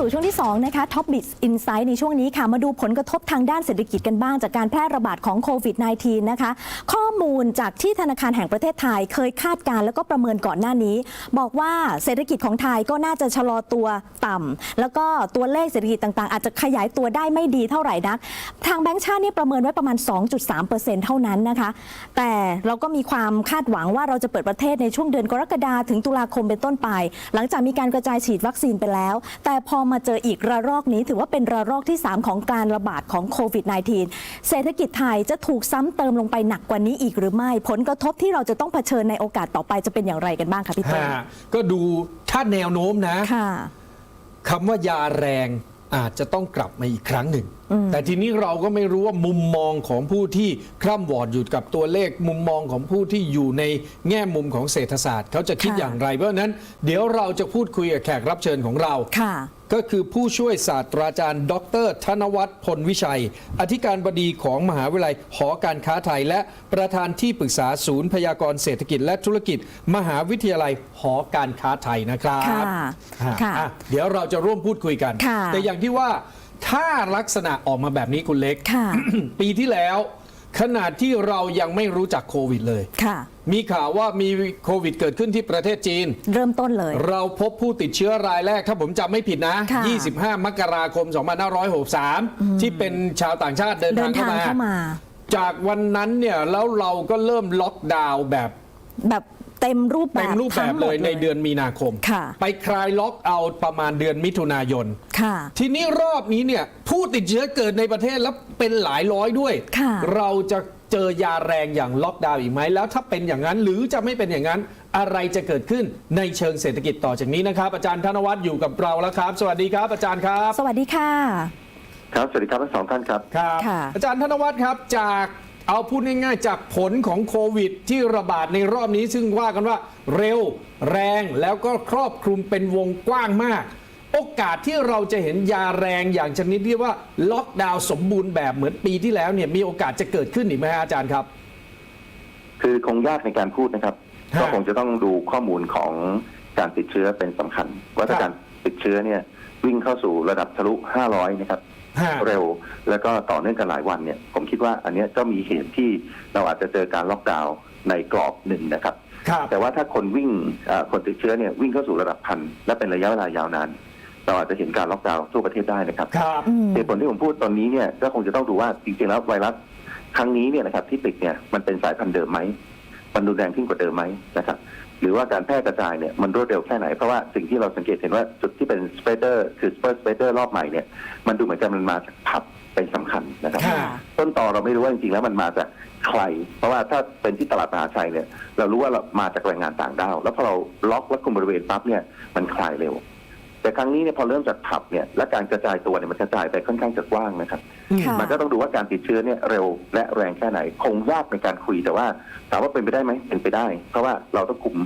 สู่ช่วงที่ 2 นะคะ Top b i t Insight ในช่วงนี้ค่ะ มาดูผลกระทบทางด้านเศรษฐกิจกันบ้าง จากการแพร่ระบาดของโควิด -19 นะคะ ข้อมูลจากที่ธนาคารแห่งประเทศไทย เคยคาดการ์แล้วก็ประเมินก่อนหน้านี้ บอกว่าเศรษฐกิจของไทยก็น่าจะชะลอตัวต่ำแล้วก็ตัวเลขเศรษฐกิจต่างๆ อาจจะขยายตัวได้ไม่ดีเท่าไหร่นัก ทางแบงก์ชาติเนี่ยประเมินไว้ประมาณ 2.3%เท่านั้นนะคะ แต่เราก็มีความคาดหวังว่าเราจะเปิดประเทศในช่วงเดือนกรกฎาถึงตุลาคมเป็นต้นไป หลังจากมีการกระจายฉีดวัคซีนไปแล้ว แต่พอมาเจออีกระลอกนี้ถือว่าเป็นระลอกที่ 3 ของการระบาดของโควิด -19 เศรษฐกิจไทยจะถูกซ้ำเติมลงไปหนักกว่านี้อีกหรือไม่ ผลกระทบที่เราจะต้องเผชิญในโอกาสต่อไปจะเป็นอย่างไรกันบ้างคะพี่เต้ฮะก็ดูถ้าแนวโน้มนะค่ะคำว่ายาแรงอาจจะต้องกลับมาอีกครั้งหนึ่ง แต่ทีนี้เราก็ไม่รู้ว่ามุมมองของผู้ที่คร่ำวอดอยู่กับตัวเลขมุมมองของผู้ที่อยู่ในแง่มุมของเศรษฐศาสตร์ เขาจะคิดค่ะอย่างไร เพราะฉะนั้น เดี๋ยวเราจะพูดคุยกับแขกรับเชิญของเราค่ะก็คือผู้ช่วยศาสตราจารย์ ดร ธนวัฒน์พลวิชัย อธิการบดีของมหาวิทยาลัยหอการค้าไทย และประธานที่ปรึกษาศูนย์พยากรณ์เศรษฐกิจและธุรกิจ มหาวิทยาลัยหอการค้าไทยนะครับค่ะอะค่ะอะเดี๋ยวเราจะร่วมพูดคุยกันค่ะแต่อย่างที่ว่า ถ้าลักษณะออกมาแบบนี้คุณเล็ก ค่ะ ปีที่แล้ว ขนาดที่เรายังไม่รู้จักโควิดเลย ค่ะ มีข่าวว่ามีโควิดเกิดขึ้นที่ประเทศจีน เริ่มต้นเลย เราพบผู้ติดเชื้อรายแรก ถ้าผมจำไม่ผิดนะ ค่ะ25 มกราคม 2563 ที่เป็นชาวต่างชาติเดินเดิทางนเข้าทางมา เข้ามา จากวันนั้นเนี่ยแล้วเราก็เริ่มล็อกดาวน์แบบ แบบ เต็มรูปแบบเต็มรูปแบบทั้งหมเลดยในเดือนมีนาคมค่ะไปคลายล็อกเอาท์ประมาณเดือนมิถุนายนค่ะทีนี้รอบนี้เนี่ยผู้ติดเชื้อเกิดในประเทศแล้วเป็นหลายร้อยด้วยค่ะเราจะเจอยาแรงอย่างล็อกดาวน์อีกไหมแล้วถ้าเป็นอย่างนั้นหรือจะไม่เป็นอย่างนั้นอะไรจะเกิดขึ้นในเชิงเศรษฐกิจต่อจากนี้นะครับ อาจารย์ธนวัฒน์อยู่กับเราแล้วครับ สวัสดีครับ อาจารย์ครับ สวัสดีค่ะ ครับสวัสดีครับทั้งสองท่านครับครับค่ะอาจารย์ธนวัฒน์ครับจาก เอาพูดง่ายๆจากผลของโควิด ที่ระบาดในรอบนี้ ซึ่งว่ากันว่าเร็ว แรงแล้วก็ครอบคลุมเป็นวงกว้างมาก โอกาสที่เราจะเห็นยาแรงอย่างชนิดที่ว่าล็อกดาวน์สมบูรณ์แบบเหมือนปีที่แล้วเนี่ยมีโอกาสจะเกิดขึ้นอีกไหมฮะอาจารย์ครับ คือคงยากในการพูดนะครับฮะก็คงจะต้องดูข้อมูลของการติดเชื้อเป็นสำคัญ ว่าถ้าครับการติดเชื้อเนี่ยวิ่งเข้าสู่ระดับทะลุ 500 นะครับฮะ เร็ว แล้วก็ต่อเนื่องกันหลายวันเนี่ย ผมคิดว่าอันเนี้ยก็มีเหตุที่เราอาจจะเจอการล็อกดาวน์ในกรอบหนึ่งนะครับครับแต่ว่าถ้าคนวิ่งเอ่อคนติดเชื้อเนี่ยวิ่งเข้าสู่ระดับพันและเป็นระยะเวลายาวนานเราอาจจะเห็นการล็อกดาวน์ทั่วประเทศได้นะครับครับอืมเหตุผลที่ผมพูดตอนนี้เนี่ยก็คงจะต้องดูว่าจริงๆแล้วไวรัสครั้งนี้เนี่ยนะครับที่ติดเนี่ยมันเป็นสายพันธุ์เดิมไหมมันรุนแรงขึ้นกว่าเดิมไหมนะครับ หรือว่าการแพร่กระจายเนี่ยมันรวดเร็วแค่ไหน เพราะว่าสิ่งที่เราสังเกตเห็นว่าจุดที่เป็นสเปเดอร์คือสเปอร์สเปเดอร์รอบใหม่เนี่ยมันดูเหมือนกันมันมาจากผับเป็นสำคัญนะครับค่ะต้นตอเราไม่รู้ว่าจริงๆแล้วมันมาจากใคร เพราะว่าถ้าเป็นที่ตลาดมหาชัยเนี่ย เรารู้ว่าเรามาจากแรงงานต่างด้าว แล้วพอเราล็อกและคุมบริเวณปั๊บเนี่ยมันคลายเร็ว แต่ครั้งนี้เนี่ยพอเริ่มจากผับเนี่ยและการกระจายตัวเนี่ยมันกระจายไปค่อนข้างจะกว้างนะครับ ค่ะ มันก็ต้องดูว่าการติดเชื้อเนี่ยเร็วและแรงแค่ไหน คงยากในการคุยแต่ว่าถามว่าเป็นไปได้ไหมเป็นไปได้ เพราะว่าเราต้องคุม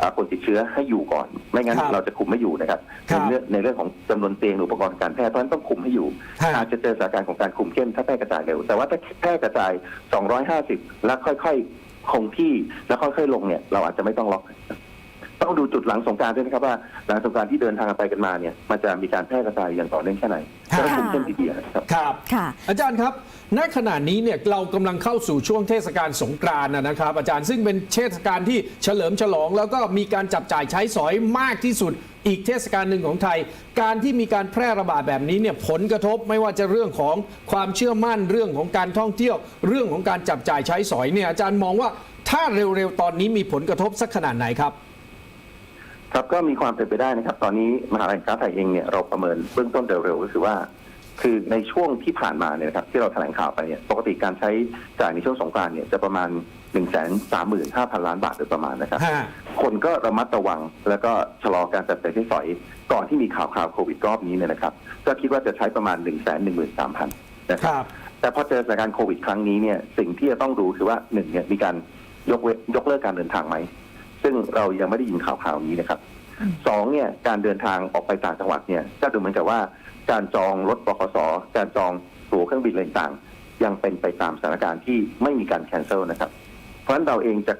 อ่าคนติดเชื้อให้อยู่ก่อน ไม่งั้นครับเราจะคุมไม่อยู่นะครับครับในเรื่องในเรื่องของจำนวนเตียงหรืออุปกรณ์การแพทย์เพราะฉะนั้นต้องคุมให้อยู่ ฮะ อาจจะเจอสถานการณ์ของการคุมเข้มถ้าแพร่กระจายเร็ว แต่ว่าถ้าแพร่กระจาย 250 แล้วค่อยๆคงที่แล้วค่อยๆลงเนี่ยเราอาจจะไม่ต้องล็อก ต้องดูจุดหลังสงกรารด้วยนะครับว่าหลังสงกรารที่เดินทางกันไปกันมาเนี่ยมันจะมีการแพร่กระจายอย่างต่อเนื่องแค่ไหนค่ะจะต้องคุมเข้มทีเดียวนะครับ ครับค่ะ อาจารย์ครับ ณ ขณะนี้เนี่ยเรากำลังเข้าสู่ช่วงเทศกาลสงกรานต์นะนะครับ อาจารย์ซึ่งเป็นเทศกาลที่เฉลิมฉลอง แล้วก็มีการจับจ่ายใช้สอยมากที่สุด อีกเทศกาลหนึ่งของไทย การที่มีการแพร่ระบาดแบบนี้เนี่ยผลกระทบไม่ว่าจะเรื่องของความเชื่อมั่นเรื่องของการท่องเที่ยว เรื่องของการจับจ่ายใช้สอยเนี่ยอาจารย์มองว่าถ้าเร็วๆตอนนี้มีผลกระทบสักขนาดไหนครับ ครับก็มีความเป็นไปได้นะครับ ตอนนี้มหาลัยการไทยเองเนี่ยเราประเมินเบื้องต้นเร็วๆก็คือว่า คือในช่วงที่ผ่านมาเนี่ยนะครับที่เราแถลงข่าวไปเนี่ยปกติการใช้จ่ายในช่วงสงกรานต์เนี่ยจะประมาณ1นึ่งแสนสามหมื่นห้าพันล้านบาทโดยประมาณนะครับฮะคนก็ระมัดระวังแล้วก็ชะลอการจับจ่ายใช้สอย ก่อนที่มีข่าวข่าวโควิดรอบนี้เนี่ยนะครับ ก็คิดว่าจะใช้ประมาณ1นึ่งแสนหนึ่งหมื่นสามพันนะคครับรับแต่พอเจอสถานการณ์โควิดครั้งนี้เนี่ยสิ่งที่จะต้องดูคือว่าหนึ่งเนี่ยมีการยกเว้นยกเลิกการเดินทางไหม ซึ่งเรายังไม่ได้ยินข่าวข่าวนี้นะครับสองเนี่ยการเดินทางออกไปต่างจังหวัดเนี่ยก็ดูเหมือนกับว่าการจองรถบขสการจองตั๋วเครื่องบินอะไรต่างๆยังเป็นไปตามสถานการณ์ที่ไม่มีการแคนเซิลนะครับ เพราะฉะนั้นเราเองจะ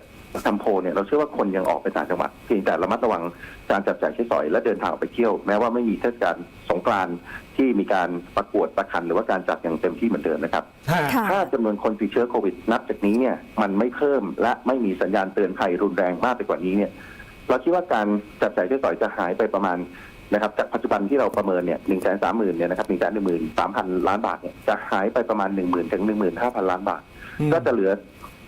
ทำโพลเนี่ยเราเชื่อว่าคนยังออกไปต่างจังหวัดเพียงแต่ระมัดระวังการจับจ่ายใช้สอยและเดินทางออกไปเที่ยว แม้ว่าไม่มีเทศกาลสงกรานต์ที่มีการประกวดประคันหรือว่าการจัดอย่างเต็มที่เหมือนเดิมนะครับฮะค่ะถ้าจำนวนคนติดเชื้อโควิดนับจากนี้เนี่ยมันไม่เพิ่มและไม่มีสัญญาณเตือนภัยรุนแรงมากไปกว่านี้เนี่ยเราคิดว่าการจับจ่ายใช้สอยจะหายไปประมาณนะครับจากปัจจุบันที่เราประเมินเนี่ยหนึ่งแสนสามหมื่นเนี่ยนะครับหนึ่งแสนหนึ่งหมื่นสามพันล้านบาทเนี่ยจะหายไปประมาณหนึ่งหมื่นถึงหนึ่งหมื่นห้าพันล้านบาทอืมก็จะเหลือ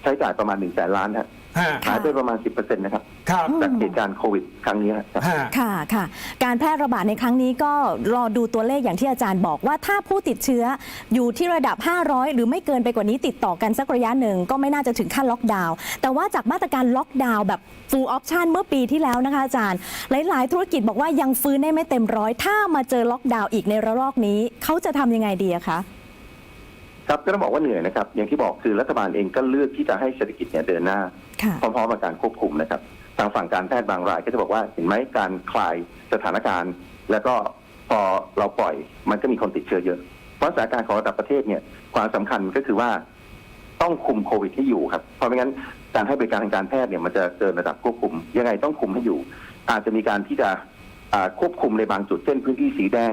ใช้จ่ายประมาณหนึ่งแสนล้านฮะ ฮะหายไปประมาณสิบเปอร์เซ็นต์นะครับครับจากเหตุการณ์โควิดครั้งนี้ครับ ฮะ ค่ะค่ะ การแพร่ระบาดในครั้งนี้ก็รอดูตัวเลขอย่างที่อาจารย์บอกว่าถ้าผู้ติดเชื้ออยู่ที่ระดับ 500 หรือไม่เกินไปกว่านี้ติดต่อกันสักระยะหนึ่งก็ไม่น่าจะถึงขั้นล็อกดาวน์แต่ว่าจากมาตรการล็อกดาวน์แบบ full option เมื่อปีที่แล้วนะคะอาจารย์ หลาย ๆ ธุรกิจบอกว่ายังฟื้นได้ไม่เต็มร้อยถ้ามาเจอล็อกดาวน์อีกในระลอกนี้ เขาจะทำยังไงดีอะคะ ครับก็ต้องบอกว่าเหนื่อยนะครับ อย่างที่บอกคือรัฐบาลเองก็เลือกที่จะให้เศรษฐกิจเนี่ยเดินหน้าค่ะพร้อมๆกับการควบคุมนะครับ ทางฝั่งการแพทย์บางรายก็จะบอกว่าเห็นไหมการคลายสถานการณ์ แล้วก็พอเราปล่อยมันก็มีคนติดเชื้อเยอะ เพราะสถานการณ์ของระดับประเทศเนี่ยความสำคัญก็คือว่าต้องคุมโควิดให้อยู่ครับเพราะไม่งั้นการให้บริการทางการแพทย์เนี่ยมันจะเกินระดับควบคุม ยังไงต้องคุมให้อยู่ อาจจะมีการที่จะอ่า ควบคุมในบางจุดเช่นพื้นที่สีแดง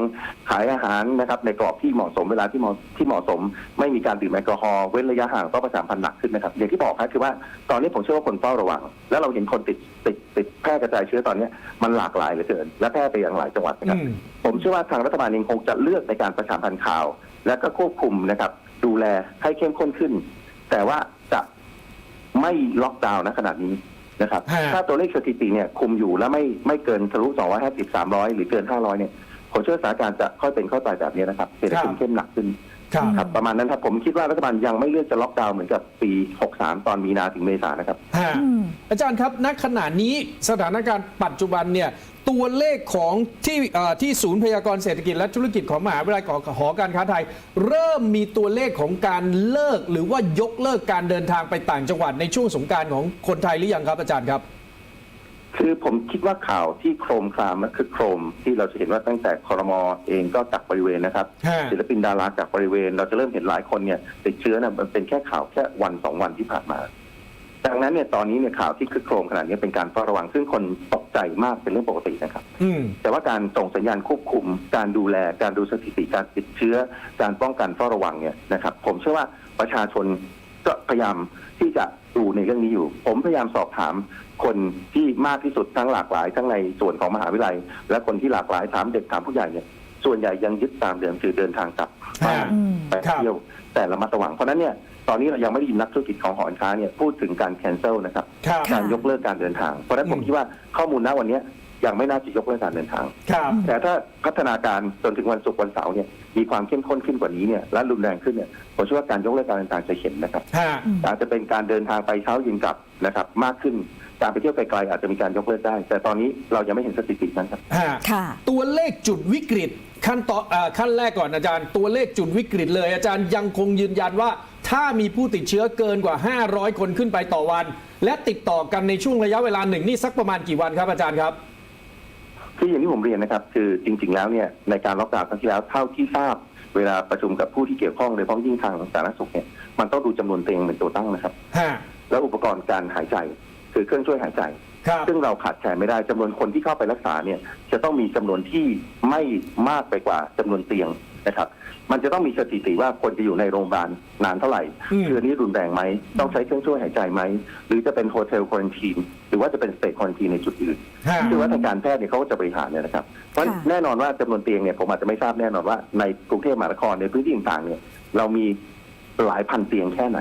ขายอาหารนะครับในกรอบที่เหมาะสมเวลาที่เหมาะที่เหมาะสม ไม่มีการดื่มแอลกอฮอล์เว้นระยะห่างต้องประชาสัมพันธ์หนักขึ้นนะครับ อย่างที่บอกครับคือว่าตอนนี้ผมเชื่อว่าคนเฝ้าระวัง แล้วเราเห็นคนติดติดติดแพร่กระจายเชื้อตอนนี้มันหลากหลายเหลือเกิน และแพร่ไปยังหลายจังหวัดนะครับอืมผมเชื่อว่าทางรัฐบาลเองคงจะเลือกในการประชาสัมพันธ์ข่าว และก็ควบคุมนะครับดูแลให้เข้มข้นขึ้น แต่ว่าจะไม่ล็อกดาวน์นะขนาดนี้ นะครับ ฮะ ถ้าตัวเลขสถิติเนี่ยคุมอยู่แล้วไม่ไม่เกินทะลุ250 300 หรือเกิน 500 เนี่ยผมเชื่อว่าสถานการณ์จะค่อยเป็นค่อยไปแบบนี้นะครับเศรษฐกิจเข้มหนักขึ้น ครับครับประมาณนั้นครับผมคิดว่ารัฐบาลยังไม่เลือกจะล็อกดาวน์เหมือนกับปี 63 ตอนมีนาถึงเมษายนนะครับฮะอืมอาจารย์ครับณขณะนี้สถานการณ์ปัจจุบันเนี่ยตัวเลขของที่เอ่อที่ศูนย์พยากรณ์เศรษฐกิจและธุรกิจของมหาวิทยาลัยของหอการค้าไทย เริ่มมีตัวเลขของการเลิกหรือว่ายกเลิกการเดินทางไปต่างจังหวัดในช่วงสงกรารของคนไทยหรือยังครับอาจารย์ครับ คือผมคิดว่าข่าวที่โครมครามนั่นคือโครมที่เราจะเห็นว่าตั้งแต่คอรมอเองก็กักบริเวณนะครับฮะศิลปินดารากักบริเวณ เราจะเริ่มเห็นหลายคนเนี่ยติดเชื้อนะมันเป็นแค่ข่าวแค่วันสองวันที่ผ่านมา ดังนั้นเนี่ยตอนนี้เนี่ยข่าวที่คึกโครมขนาดนี้เป็นการเฝ้าระวังซึ่งคนตกใจมากเป็นเรื่องปกตินะครับ อืม แต่ว่าการส่งสัญญาณควบคุม การดูแล การดูสถิติการติดเชื้อ การป้องกันเฝ้าระวังเนี่ยนะครับ ผมเชื่อว่าประชาชนก็พยายามที่จะ ดูในเรื่องนี้อยู่ ผมพยายามสอบถามคนที่มากที่สุดทั้งหลากหลายทั้งในส่วนของมหาวิทยาลัย และคนที่หลากหลายถามเด็กถามผู้ใหญ่เนี่ยส่วนใหญ่ยังยึดตามเดิมคือเดินทางกลับบ้านอืมไปเที่ยวแต่ระมัดระวังเพราะฉะนั้นเนี่ยตอนนี้เรายังไม่ได้ยินนักธุรกิจของหอการค้าเนี่ยพูดถึงการแคนเซิลนะครับครับค่ะการยกเลิกการเดินทาง เพราะฉะนั้นผมอืมคิดว่าข้อมูลณวันนี้ ยังไม่น่าจะยกเลิกการเดินทาง ครับแต่ถ้าพัฒนาการจนถึงวันศุกร์วันเสาร์เนี่ยมีความเข้มข้นขึ้นกว่านี้เนี่ยและรุนแรงขึ้นเนี่ยผมเชื่อว่าการยกเลิกการเดินทางจะเห็นนะครับฮะอาจจะเป็นการเดินทางไปเช้าเย็นกลับนะครับ มากขึ้นการไปเที่ยวไกลๆอาจจะมีการยกเลิกได้ แต่ตอนนี้เรายังไม่เห็นสถิตินั้นครับ ฮะค่ะ ตัวเลขจุดวิกฤตขั้นต่อเอ่อขั้นแรกก่อนอาจารย์ ตัวเลขจุดวิกฤตเลย อาจารย์ยังคงยืนยันว่า ถ้ามีผู้ติดเชื้อเกินกว่า 500 คนขึ้นไปต่อวัน และติดต่อกันในช่วงระยะเวลาหนึ่งนี่สักประมาณกี่วันครับอาจารย์ครับ คืออย่างที่ผมเรียนนะครับ คือจริง ๆ แล้วเนี่ยในการล็อกดาวน์ครั้งที่แล้วเท่าที่ทราบเวลาประชุมกับผู้ที่เกี่ยวข้องโดยเฉพาะยิ่งทางสาธารณสุขเนี่ยมันต้องดูจำนวนเตียงเป็นตัวตั้งนะครับ ฮะแล้วอุปกรณ์การหายใจคือเครื่องช่วยหายใจ ครับ ซึ่งเราขาดแคลนไม่ได้จำนวนคนที่เข้าไปรักษาเนี่ยจะต้องมีจำนวนที่ไม่มากไปกว่าจำนวนเตียง นะครับ มันจะต้องมีสถิติว่าคนจะอยู่ในโรงพยาบาลนานเท่าไหร่อืมคืออันนี้รุนแรงไหม ต้องใช้เครื่องช่วยหายใจไหม หรือจะเป็นโฮเทลควอนตีนหรือว่าจะเป็นสเตทควอนตีนในจุดอื่นฮะคือว่าทางการแพทย์เนี่ยเขาก็จะบริหารเนี่ยนะครับ เพราะค่ะแน่นอนว่าจำนวนเตียงเนี่ยผมอาจจะไม่ทราบแน่นอนว่าในกรุงเทพมหานครในพื้นที่ต่างๆเนี่ยเรามีหลายพันเตียงแค่ไหน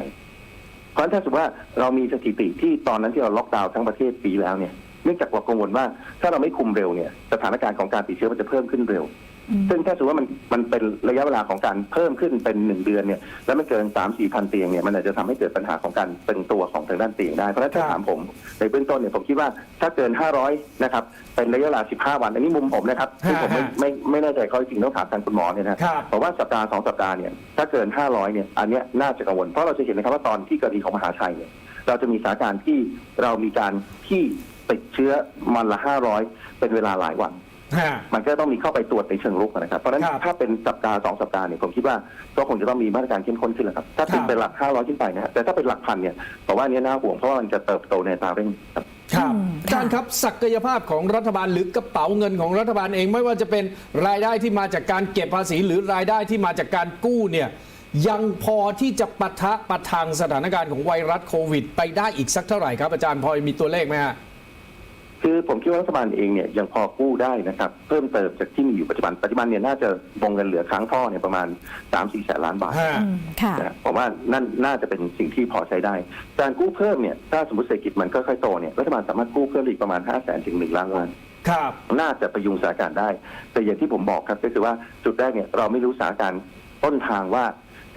เพราะฉะนั้นถ้าสมมติว่าเรามีสถิติที่ตอนนั้นที่เราล็อกดาวน์ทั้งประเทศปีแล้วเนี่ยเนื่องจากว่ากังวลว่าถ้าเราไม่คุมเร็วเนี่ยสถานการณ์ของการติดเชื้อมันจะเพิ่มขึ้นเร็วอืม ซึ่งถ้าสมมติว่ามันมันเป็นระยะเวลาของการเพิ่มขึ้นเป็นหนึ่งเดือนเนี่ยแล้วมันเกินสามสี่พันเตียงเนี่ยมันอาจจะทำให้เกิดปัญหาของการตึงตัวของทางด้านเตียงได้เพราะฉะนั้นถ้าครับถามผมในเบื้องต้นเนี่ยผมคิดว่าถ้าเกินห้าร้อยนะครับเป็นระยะเวลาสิบห้าวันอันนี้มุมผมนะครับที่ผมไม่ไม่ไม่แน่ใจข้อเท็จจริงต้องถามทางคุณหมอเนี่ยนะครับผมว่าสัปดาห์สองสัปดาห์เนี่ยถ้าเกิน500เนี่ยอันเนี้ยน่าจะกังวลเพราะเราจะเห็นนะครับว่าตอนที่กรณีของมหาชัยเนี่ยเราจะมีสถานการณ์ที่เรามีการที่ติดเชื้อมันละ500เป็นเวลาหลายวัน ฮะ มันก็ต้องมีเข้าไปตรวจในเชิงรุกนะครับ เพราะฉะนั้นครับถ้าเป็นสัปดาห์สองสัปดาห์เนี่ยผมคิดว่าก็คงจะต้องมีมาตรการเข้มข้นขึ้นแหละครับ ถ้าเป็นครับ เป็นหลัก 500 ขึ้นไปนะฮะแต่ถ้าเป็นหลักพันเนี่ยผมว่าอันนี้น่าห่วงเพราะว่ามันจะเติบโตในอัตราเร่งครับ ครับอืมอาจารย์ครับศักยภาพของรัฐบาลหรือกระเป๋าเงินของรัฐบาลเองไม่ว่าจะเป็นรายได้ที่มาจากการเก็บภาษีหรือรายได้ที่มาจากการกู้เนี่ยยังพอที่จะปะทะปะทังสถานการณ์ของไวรัสโควิด ไปได้อีกสักเท่าไหร่ครับอาจารย์พอมีตัวเลขไหมฮะ คือผมคิดว่ารัฐบาลเองเนี่ยยังพอกู้ได้นะครับ เพิ่มเติมจากที่มีอยู่ปัจจุบันปัจจุบันเนี่ยน่าจะวงเงินเหลือค้างท่อเนี่ยประมาณ3-4แสนล้านบาทฮะ อืมค่ะ นะผมว่านั่นน่าจะเป็นสิ่งที่พอใช้ได้ การกู้เพิ่มเนี่ยถ้าสมมติเศรษฐกิจมันค่อยๆโตเนี่ยรัฐบาลสามารถกู้เพิ่มอีกประมาณ5 0 0แสนถึง1ล้านล้าน ครับ น่าจะประยุงสถานการณ์ได้ แต่อย่างที่ผมบอกครับก็คือว่าจุดแรกเนี่ยเราไม่รู้สถานการณ์ต้นทางว่า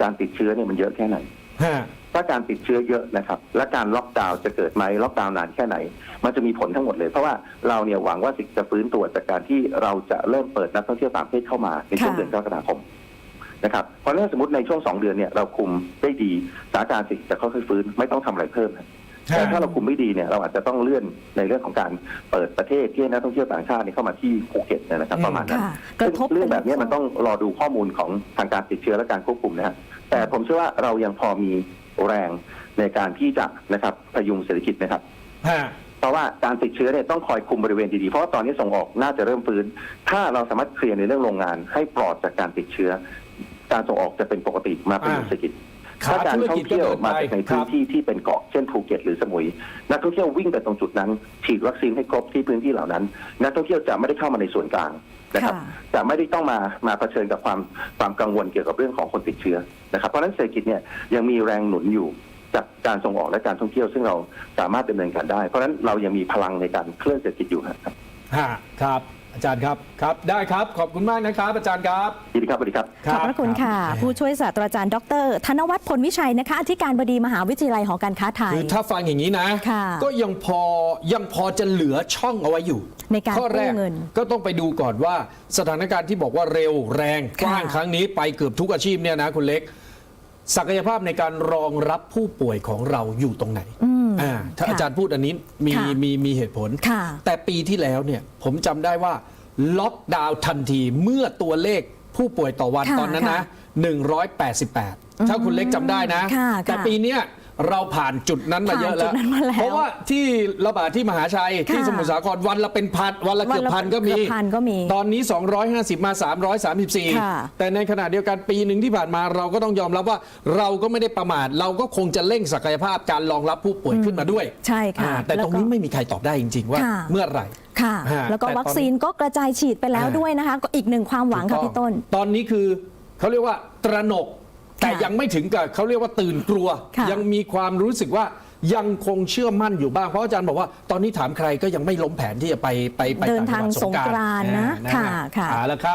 การติดเชื้อเนี่ยมันเยอะแค่ไหน ฮะ ถ้าการติดเชื้อเยอะนะครับ และการล็อกดาวน์จะเกิดไหมล็อกดาวน์นานแค่ไหน มันจะมีผลทั้งหมดเลย เพราะว่าเราเนี่ยหวังว่าสิ่งจะฟื้นตัวจากการที่เราจะเริ่มเปิดนักท่องเที่ยวต่างประเทศเข้ามาในช่วงค่ะ เดือนกรกฎาคมนะครับเพราะฉะนั้นสมมติในช่วงสองเดือนเนี่ยเราคุมได้ดีสถานการณ์เศรษฐกิจจะค่อยๆฟื้นไม่ต้องทำอะไรเพิ่มนะ แต่ถ้าเราคุมไม่ดีเนี่ยเราอาจจะต้องเลื่อนในเรื่องของการเปิดประเทศที่ให้นักท่องเที่ยวต่างชาติเนี่ยเข้ามาที่ภูเก็ตเนยนะครับอืมประมาณนั้นค่ะกระทบซึ่งเรื่องแบบนี้ไปมันต้องรอดูข้อมูลของทางการติดเชื้อและการควบคุมนะฮะแต่ผมเชื่อว่าเรายังพอมีแรงในการที่จะนะครับพยุงเศรษฐกิจนะครับฮะเพราะว่าการติดเชื้อเนี่ยต้องคอยคุมบริเวณดีๆ เพราะว่าตอนนี้ส่งออกน่าจะเริ่มฟื้น ถ้าเราสามารถเคลียร์ในเรื่องโรงงานให้ปลอดจากการติดเชื้อ การส่งออกจะเป็นปกติมาเป็นอ่าเศรษฐกิจ ขาถ้าการธุรท่อกิจงก็เที่ยวเดินมาไปจากในคพื้รันบที่ที่เป็นเกาะเช่นภูเก็ตหรือสมุย นักท่องเที่ยววิ่งไปตรงจุดนั้น ฉีดวัคซีนให้ครบที่พื้นที่เหล่านั้น นักท่องเที่ยวจะไม่ได้เข้ามาในส่วนกลางนะครับ ค่ะ จะไม่ได้ต้องมามาเผชิญกับความความกังวลเกี่ยวกับเรื่องของคนติดเชื้อนะครับ เพราะฉะนั้นเศรษฐกิจเนี่ยยังมีแรงหนุนอยู่จากการส่งออกและการท่องเที่ยว ซึ่งเราสามารถดำเนินการได้ เพราะฉะนั้นเรายังมีพลังในการเคลื่อนเศรษฐกิจอยู่ครับ ฮะครับ อาจารย์ครับครับ ได้ครับขอบคุณมากนะครับอาจารย์ครับ ยินดีครับสวัสดีครับ ขอบพระคุณค่ะรับผู้ช่วยศาสตราจารย์ดร ธนวัฒน์พลวิชัยนะคะอธิการบดีมหาวิทยาลัยหอการค้าไทย คือถ้าฟังอย่างนี้นะ ค่ะก็ยังพอยังพอจะเหลือช่องเอาไว้อยู่ในการข้อแรกกู้เงินก็ต้องไปดูก่อนว่าสถานการณ์ที่บอกว่าเร็วแรงกค่ะว้างครั้งนี้ไปเกือบทุกอาชีพเนี่ยนะคุณเล็ก ศักยภาพในการรองรับผู้ป่วยของเราอยู่ตรงไหน อืม อ่าถ้าค่ะอาจารย์พูดอันนี้มีค่ะมีมีเหตุผล ค่ะ แต่ปีที่แล้วเนี่ยผมจำได้ว่าล็อกดาวน์ทันทีเมื่อตัวเลขผู้ป่วยต่อวันค่ะตอนนั้นนะ 188 ถ้าคุณเล็กจำได้นะ ค่ะแต่ค่ะปีเนี้ย เราผ่านจุดนั้นมาเยอะผ่านจุแล้วดนั้นมาแล้วเพราะว่าที่ระบาดที่มหาชัยค่ะที่สมุทรสาครวันละเป็นพันวันละเกือบวันละพันก็มีเกือบพันก็มีตอนนี้ 250 มา ค่ะ 334 แต่ในขณะเดียวกันปีหนึ่งที่ผ่านมาเราก็ต้องยอมรับว่าเราก็ไม่ได้ประมาทเราก็คงจะเร่งศักยภาพการรองรับผู้ป่วยขึ้นมาด้วยใช่ค่ะอ่าแต่แล้วตรงก็นี้ไม่มีใครตอบได้จริง ๆ ว่าค่ะ เมื่อไหร่ ค่ะ ฮะแล้วก็แต่ตอนนี้วัคซีนก็กระจายฉีดไปแล้วอ่า ด้วยนะคะ ก็อีกหนึ่งความหวังค่ะพี่ต้น ตอนนี้คือเขาเรียกว่าตระหนก แต่ค่ะยังไม่ถึงกับเขาเรียกว่าตื่นกลัว ค่ะยังมีความรู้สึกว่ายังคงเชื่อมั่นอยู่บ้าง เพราะอาจารย์บอกว่าตอนนี้ถามใครก็ยังไม่ล้มแผนที่จะไปไปไปเดินต่จังหวัทางสงกรานต์นะอ่าค่ะค่ะ เอาละครับ